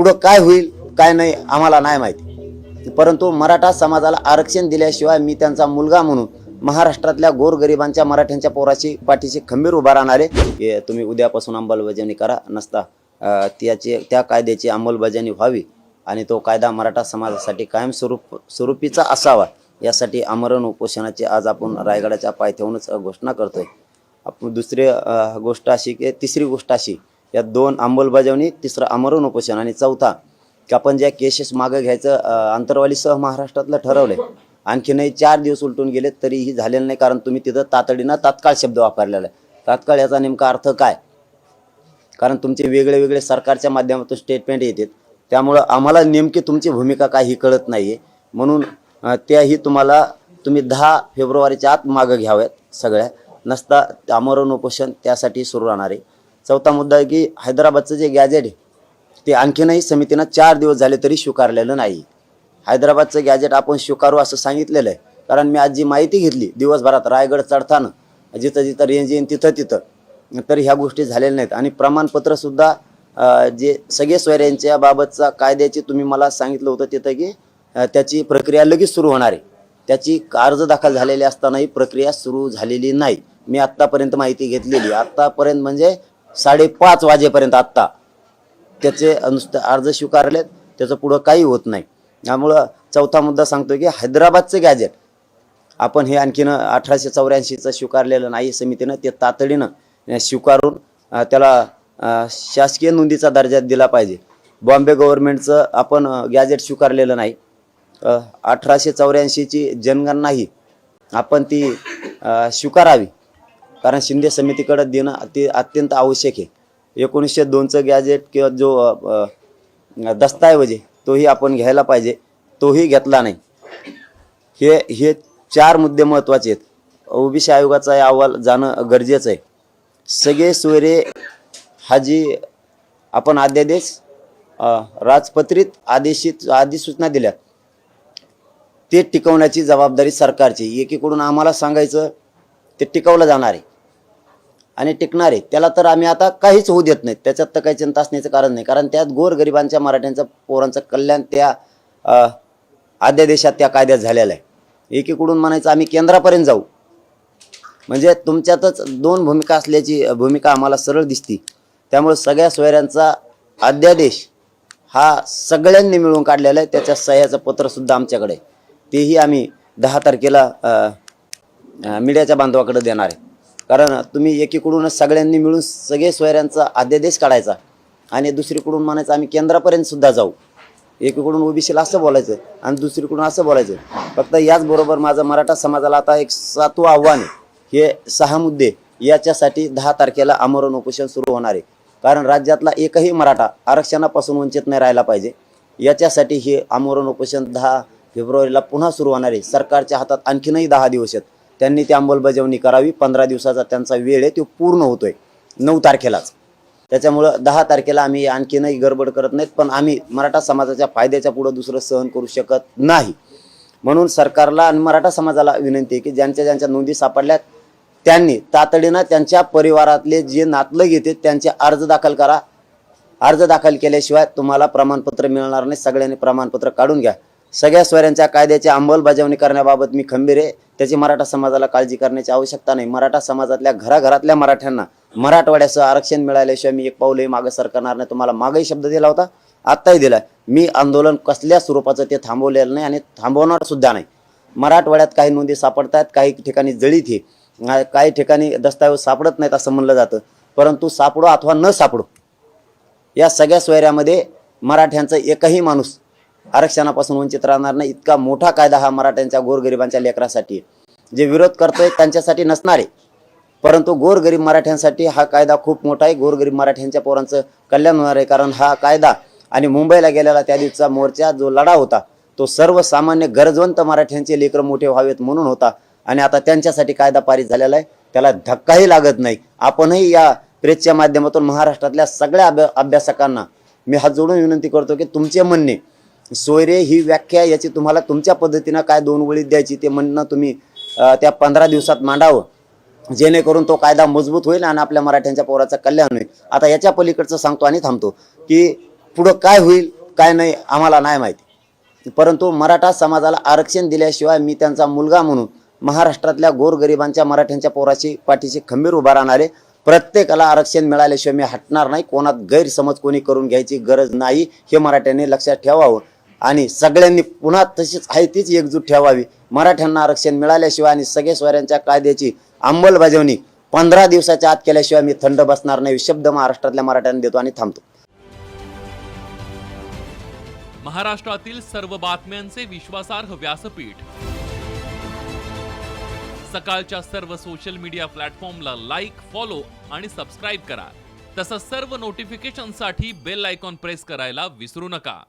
पुढं काय होईल काय नाही आम्हाला नाही माहिती. परंतु मराठा समाजाला आरक्षण दिल्याशिवाय मी त्यांचा मुलगा म्हणून महाराष्ट्रातल्या गोरगरिबांच्या मराठ्यांच्या पोराशी पाठीशी खंबीर उभा राहणारे. तुम्ही उद्यापासून अंमलबजावणी करा नसता त्याची त्या कायद्याची अंमलबजावणी व्हावी आणि तो कायदा मराठा समाजासाठी कायम स्वरूप स्वरूपीचा असावा यासाठी आमरण उपोषणाची आज आपण रायगडाच्या पायथ्याहूनच घोषणा करतोय. आपण दुसरी गोष्ट अशी की तिसरी गोष्ट अशी या दोन अंमलबजावणी तिसरं आमरण उपोषण आणि चौथा की आपण ज्या केसेस मागं घ्यायचं अंतरवाली सह महाराष्ट्रातलं ठरवलंय. आणखीनही चार दिवस उलटून गेले तरीही झालेलं नाही कारण तुम्ही तिथं तातडीनं तात्काळ शब्द वापरलेला आहे. तात्काळ याचा नेमका अर्थ काय? कारण तुमचे वेगळे वेगळे सरकारच्या माध्यमातून स्टेटमेंट येतात. त्यामुळं आम्हाला नेमकी तुमची भूमिका काय ही कळत नाही आहे म्हणून त्याही तुम्हाला तुम्ही दहा फेब्रुवारीच्या आत मागं घ्याव्यात सगळ्या. नसता आमरण उपोषण त्यासाठी सुरू राहणार आहे. चौथा मुद्दा आहे की हैदराबादचं जे गॅजेट आहे ते आणखीनही समितीनं चार दिवस झाले तरी स्वीकारलेलं नाही. हैदराबादचं गॅजेट आपण स्वीकारू असं सांगितलेलं आहे. कारण मी आज जी माहिती घेतली दिवसभरात रायगड चढताना जिथं जिथं रेंज येईन तिथं तिथं तर ह्या गोष्टी झालेल्या नाहीत. आणि प्रमाणपत्रसुद्धा जे सगळे सोयऱ्यांच्या बाबतचा कायद्याची तुम्ही मला सांगितलं होतं तिथं की त्याची प्रक्रिया लगेच सुरू होणार आहे. त्याची अर्ज दाखल झालेली असतानाही प्रक्रिया सुरू झालेली नाही. मी आत्तापर्यंत माहिती घेतलेली. आत्तापर्यंत म्हणजे साडेपाच वाजेपर्यंत आत्ता. त्याचे नुसतं अर्ज स्वीकारलेत त्याचं पुढं काही होत नाही. त्यामुळं चौथा मुद्दा सांगतो की हैदराबादचं गॅजेट आपण हे आणखीन अठराशे चौऱ्याऐंशीचं स्वीकारलेलं नाही समितीनं ते तातडीनं स्वीकारून त्याला शासकीय नोंदीचा दर्जा दिला पाहिजे. बॉम्बे गव्हर्नमेंटचं आपण गॅजेट स्वीकारलेलं नाही. अठराशे चौऱ्याऐंशीची जनगणना ही आपण ती स्वीकारावी. कारण शिंदे समितीकडे देणं ते अत्यंत आवश्यक आहे. एकोणीसशे दोनचं गॅजेट किंवा जो दस्तऐवज आहे तोही आपण घ्यायला पाहिजे. तोही घेतला नाही. हे हे चार मुद्दे महत्त्वाचे आहेत. ओबीसी आयोगाचा अहवाल जाणं गरजेचं आहे. सगळे सोयरे हा जी आपण अध्यादेश राजपत्रित आदेशित अधिसूचना दिल्या ते टिकवण्याची जबाबदारी सरकारची एकीकडून आम्हाला सांगायचं ते टिकवलं जाणार आहे. आणि टिकणारे त्याला तर आम्ही आता काहीच होऊ देत नाही त्याच्यात तर काही चिंता असण्याचं कारण नाही. कारण त्यात गोरगरिबांच्या मराठ्यांचं पोरांचं कल्याण त्या आद्यादेशात अध्यादेशात त्या कायद्यात झालेलं आहे. एकीकडून म्हणायचं आम्ही केंद्रापर्यंत जाऊ. म्हणजे तुमच्यातच दोन भूमिका असल्याची भूमिका आम्हाला सरळ दिसती. त्यामुळे सगळ्या सोयऱ्यांचा अध्यादेश हा सगळ्यांनी मिळून काढलेला आहे. त्याच्या सह्याचं पत्रसुद्धा आमच्याकडे तेही आम्ही दहा तारखेला मीडियाच्या बांधवाकडे देणार आहे. कारण तुम्ही एकीकडूनच सगळ्यांनी मिळून सगळे सोयऱ्यांचा अध्यादेश काढायचा आणि दुसरीकडून म्हणायचं आम्ही केंद्रापर्यंत सुद्धा जाऊ. एकीकडून ओबीसीला असं बोलायचं आणि दुसरीकडून असं बोलायचं. फक्त याचबरोबर माझं मराठा समाजाला आता एक सातवं आव्हान हे सहा मुद्दे याच्यासाठी दहा तारखेला आमरण उपोषण सुरू होणार आहे. कारण राज्यातला एकही मराठा आरक्षणापासून वंचित नाही राहायला पाहिजे. याच्यासाठी हे आमरण उपोषण दहा फेब्रुवारीला पुन्हा सुरू होणार आहे. सरकारच्या हातात आणखीनही दहा दिवस आहेत. त्यांनी ती अंमलबजावणी करावी. पंधरा दिवसाचा त्यांचा वेळ आहे तो पूर्ण होतोय. नऊ तारखेलाच. त्याच्यामुळं दहा तारखेला आम्ही आणखीनही गडबड करत नाहीत पण आम्ही मराठा समाजाच्या फायद्याच्या पुढं दुसरं सहन करू शकत नाही. म्हणून सरकारला आणि मराठा समाजाला विनंती आहे की ज्यांच्या ज्यांच्या नोंदी सापडल्यात त्यांनी तातडीनं त्यांच्या परिवारातले जे नातलग घेते त्यांचे अर्ज दाखल करा. अर्ज दाखल केल्याशिवाय तुम्हाला प्रमाणपत्र मिळणार नाही. सगळ्यांनी प्रमाणपत्र काढून घ्या. सगळ्या स्वऱ्यांच्या कायद्याची अंमलबजावणी करण्याबाबत मी खंबीर आहे. त्याची मराठा समाजाला काळजी करण्याची आवश्यकता नाही. मराठा समाजातल्या घराघरातल्या मराठ्यांना मराठवाड्यासह आरक्षण मिळाल्याशिवाय मी एक पाऊलही मागं सरकारणार नाही. तुम्हाला मागही शब्द दिला होता आत्ताही दिला मी आंदोलन कसल्या स्वरूपाचं ते थांबवलेलं नाही आणि थांबवणार सुद्धा नाही. मराठवाड्यात काही नोंदी सापडतात काही ठिकाणी जळीत हे काही ठिकाणी दस्तऐवज सापडत नाहीत असं म्हणलं जातं. परंतु सापडो अथवा न सापडो या सगळ्या सोयऱ्यामध्ये मराठ्यांचा एकही माणूस आरक्षणापासून वंचित राहणार नाही. इतका मोठा कायदा हा मराठ्यांच्या गोरगरिबांच्या लेकरासाठी जे विरोध करतोय त्यांच्यासाठी नसणार आहे. परंतु गोरगरीब मराठ्यांसाठी हा कायदा खूप मोठा आहे. गोरगरीब मराठ्यांच्या पोरांचं कल्याण होणार आहे. कारण हा कायदा आणि मुंबईला गेलेला त्या दिवसाचा मोर्चा जो लढा होता तो सर्वसामान्य गरजवंत मराठ्यांचे लेकरं मोठे व्हावेत म्हणून होता. आणि आता त्यांच्यासाठी कायदा पारित झालेला आहे. त्याला धक्काही लागत नाही. आपणही या प्रेसच्या माध्यमातून महाराष्ट्रातल्या सगळ्या अभ्या अभ्यासकांना मी हात जोडून विनंती करतो की तुमचे म्हणणे सोयरे ही व्याख्या याची तुम्हाला तुमच्या पद्धतीनं काय दोन वळीत द्यायची ते म्हणणं तुम्ही त्या पंधरा दिवसात मांडावं. जेणेकरून तो कायदा मजबूत होईल आणि आपल्या मराठ्यांच्या पोराचं कल्याण होईल. आता याच्या पलीकडचं सांगतो आणि थांबतो की पुढं काय होईल काय नाही आम्हाला नाही माहिती. परंतु मराठा समाजाला आरक्षण दिल्याशिवाय मी त्यांचा मुलगा म्हणून महाराष्ट्रातल्या गोरगरिबांच्या मराठ्यांच्या पोराची पाठीशी खंबीर उभा राहणारे प्रत्येकाला आरक्षण मिळाल्याशिवाय मी हटणार नाही. कोणात गैरसमज कोणी करून घ्यायची गरज नाही. हे मराठ्यांनी लक्षात ठेवावं. आणि सगळ्यांनी पुन्हा तशीच आहे तीच एकजूट ठेवावी. मराठ्यांना आरक्षण मिळाल्याशिवाय आणि सगळे स्वरांच्या कायद्याची अंमलबजावणी पंधरा दिवसाच्या आत केल्याशिवाय मी थंड बसणार नाही. शब्द महाराष्ट्रातल्या मराठ्यांना देतो आणि थांबतो. महाराष्ट्रातील सर्व बातम्यांचे विश्वासार्ह व्यासपीठ. सकाळच्या सर्व सोशल मीडिया प्लॅटफॉर्मला लाईक फॉलो आणि सबस्क्राईब करा. तसंच सर्व नोटिफिकेशनसाठी बेल आयकॉन प्रेस करायला विसरू नका.